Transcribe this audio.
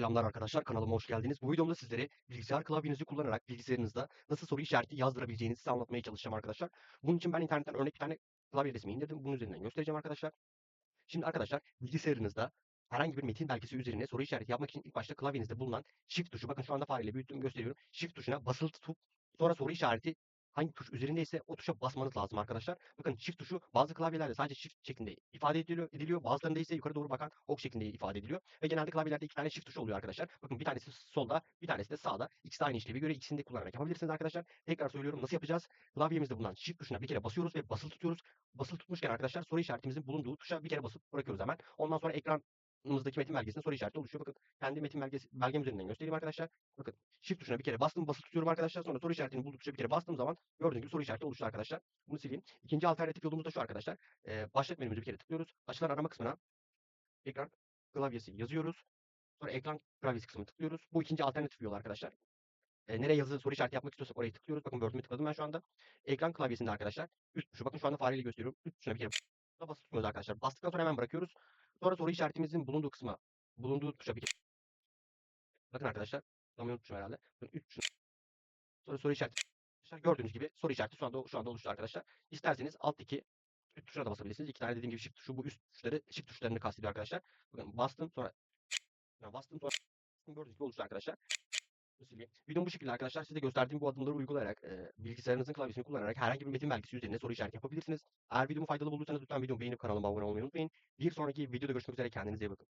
Selamlar arkadaşlar kanalıma hoş geldiniz. Bu videomda sizlere bilgisayar klavyenizi kullanarak bilgisayarınızda nasıl soru işareti yazdırabileceğinizi size anlatmaya çalışacağım arkadaşlar. Bunun için ben internetten örnek bir tane klavye resmi indirdim. Bunun üzerinden göstereceğim arkadaşlar. Şimdi arkadaşlar bilgisayarınızda herhangi bir metin belgesi üzerine soru işareti yapmak için ilk başta klavyenizde bulunan Shift tuşu bakın şu anda fareyle büyüttüm gösteriyorum. Shift tuşuna basılı tutup sonra soru işareti hangi tuş üzerindeyse o tuşa basmanız lazım arkadaşlar. Bakın Shift tuşu bazı klavyelerde sadece Shift şeklinde ifade ediliyor, ediliyor. Bazılarında ise yukarı doğru bakan ok şeklinde ifade ediliyor. Ve genelde klavyelerde iki tane Shift tuşu oluyor arkadaşlar. Bakın bir tanesi solda, bir tanesi de sağda. İkisi de aynı işlevi göre ikisini de kullanarak yapabilirsiniz arkadaşlar. Tekrar söylüyorum nasıl yapacağız? Klavyemizde bulunan Shift tuşuna bir kere basıyoruz ve basılı tutuyoruz. Basılı tutmuşken arkadaşlar soru işaretimizin bulunduğu tuşa bir kere basıp bırakıyoruz hemen. Ondan sonra ekranımızdaki metin belgesinde soru işareti oluşuyor. Bakın kendi metin belgesi, belgem üzerinden göstereyim arkadaşlar. Bakın Shift tuşuna bir kere bastım, basılı tutuyorum arkadaşlar. Sonra soru işaretini bulduğu tuşa bir kere bastığım zaman gördüğünüz gibi soru işareti oluştu arkadaşlar. Bunu sileyim. İkinci alternatif yolumuz da şu arkadaşlar. Ee, başlık menümüzü bir kere tıklıyoruz. Açılan arama kısmına ekran klavyesi yazıyoruz. Sonra ekran klavyesi kısmını tıklıyoruz. Bu ikinci alternatif yol arkadaşlar. Nereye yazı soru işareti yapmak istiyorsak orayı tıklıyoruz. Bakın Word'ümü tıkladım ben şu anda. Ekran klavyesinde arkadaşlar. Üst tuşu bakın şu anda fareyle gösteriyorum. Üst tuşuna bir kere basılı tutuyoruz arkadaşlar. Bastıktan sonra hemen bırakıyoruz. Sonra soru işaretimizin bulunduğu kısma, bulunduğu tuşa bir Bakın arkadaşlar. Tıklamayı unutmuşum herhalde. Bakın üst tuşuna. Sonra soru işareti. Gördüğünüz gibi soru işareti şu anda şu anda oluştu arkadaşlar. İsterseniz alttaki üst tuşuna da basabilirsiniz. İki tane dediğim gibi shift tuşu bu üst tuşları shift tuşlarını kastediyor arkadaşlar. Bakın bastım sonra yani bastım sonra gördüğünüz gibi oluştu arkadaşlar. Sileyim. Videom bu şekilde arkadaşlar. Size gösterdiğim bu adımları uygulayarak e, bilgisayarınızın klavyesini kullanarak herhangi bir metin belgesi üzerine soru işareti yapabilirsiniz. Eğer videomu faydalı bulduysanız lütfen videomu beğenip kanalıma abone olmayı unutmayın. Bir sonraki videoda görüşmek üzere kendinize iyi bakın.